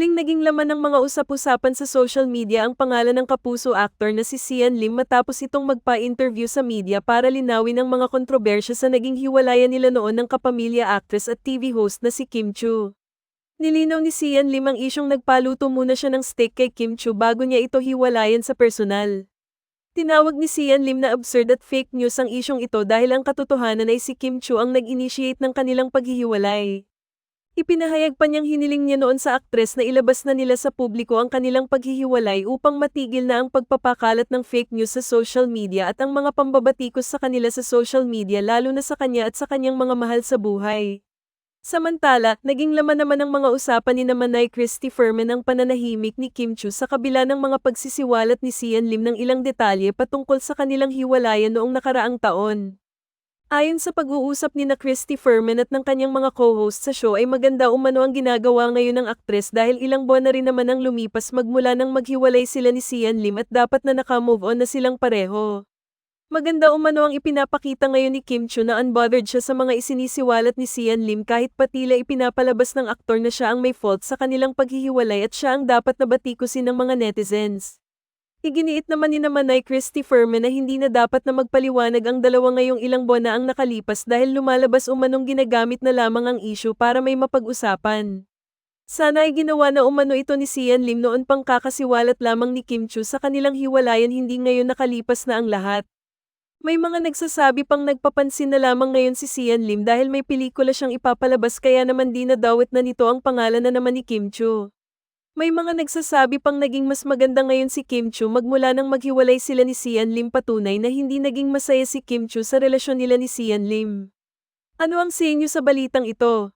naging laman ng mga usap-usapan sa social media ang pangalan ng kapuso actor na si Sian Lim matapos itong magpa-interview sa media para linawin ang mga kontrobersya sa naging hiwalayan nila noon ng kapamilya actress at TV host na si Kim Chu. Nilinaw ni Sian Lim ang isyong nagpaluto muna siya ng steak kay Kim Chu bago niya ito hiwalayan sa personal. Tinawag ni Sian Lim na absurd at fake news ang isyong ito dahil ang katotohanan ay si Kim Chu ang nag-initiate ng kanilang paghihiwalay. Ipinahayag pa niyang hiniling niya noon sa aktres na ilabas na nila sa publiko ang kanilang paghihiwalay upang matigil na ang pagpapakalat ng fake news sa social media at ang mga pambabatikos sa kanila sa social media lalo na sa kanya at sa kanyang mga mahal sa buhay. Samantala, naging laman naman ng mga usapan ni Namanay Christy Furman ang pananahimik ni Kim Chu sa kabila ng mga pagsisiwalat ni Sian Lim ng ilang detalye patungkol sa kanilang hiwalayan noong nakaraang taon. Ayon sa pag-uusap ni na Christy Furman at ng kanyang mga co-host sa show ay maganda umano ang ginagawa ngayon ng aktres dahil ilang buwan na rin naman ang lumipas magmula nang maghiwalay sila ni Sian Lim at dapat na naka-move on na silang pareho. Maganda umano ang ipinapakita ngayon ni Kim Chu na unbothered siya sa mga isinisiwalat ni Sian Lim kahit patila ipinapalabas ng aktor na siya ang may fault sa kanilang paghihiwalay at siya ang dapat na batikusin ng mga netizens. Iginiit naman ni naman ay Christy Furman na hindi na dapat na magpaliwanag ang dalawa ngayong ilang buwan na ang nakalipas dahil lumalabas umanong ginagamit na lamang ang issue para may mapag-usapan. Sana ay ginawa na umano ito ni Sian Lim noon pang kakasiwalat lamang ni Kim Chu sa kanilang hiwalayan hindi ngayon nakalipas na ang lahat. May mga nagsasabi pang nagpapansin na lamang ngayon si Sian Lim dahil may pelikula siyang ipapalabas kaya naman di na dawit na nito ang pangalan na naman ni Kim Chu. May mga nagsasabi pang naging mas maganda ngayon si Kim Chu magmula nang maghiwalay sila ni Sian Lim patunay na hindi naging masaya si Kim Chu sa relasyon nila ni Sian Lim. Ano ang sa inyo sa balitang ito?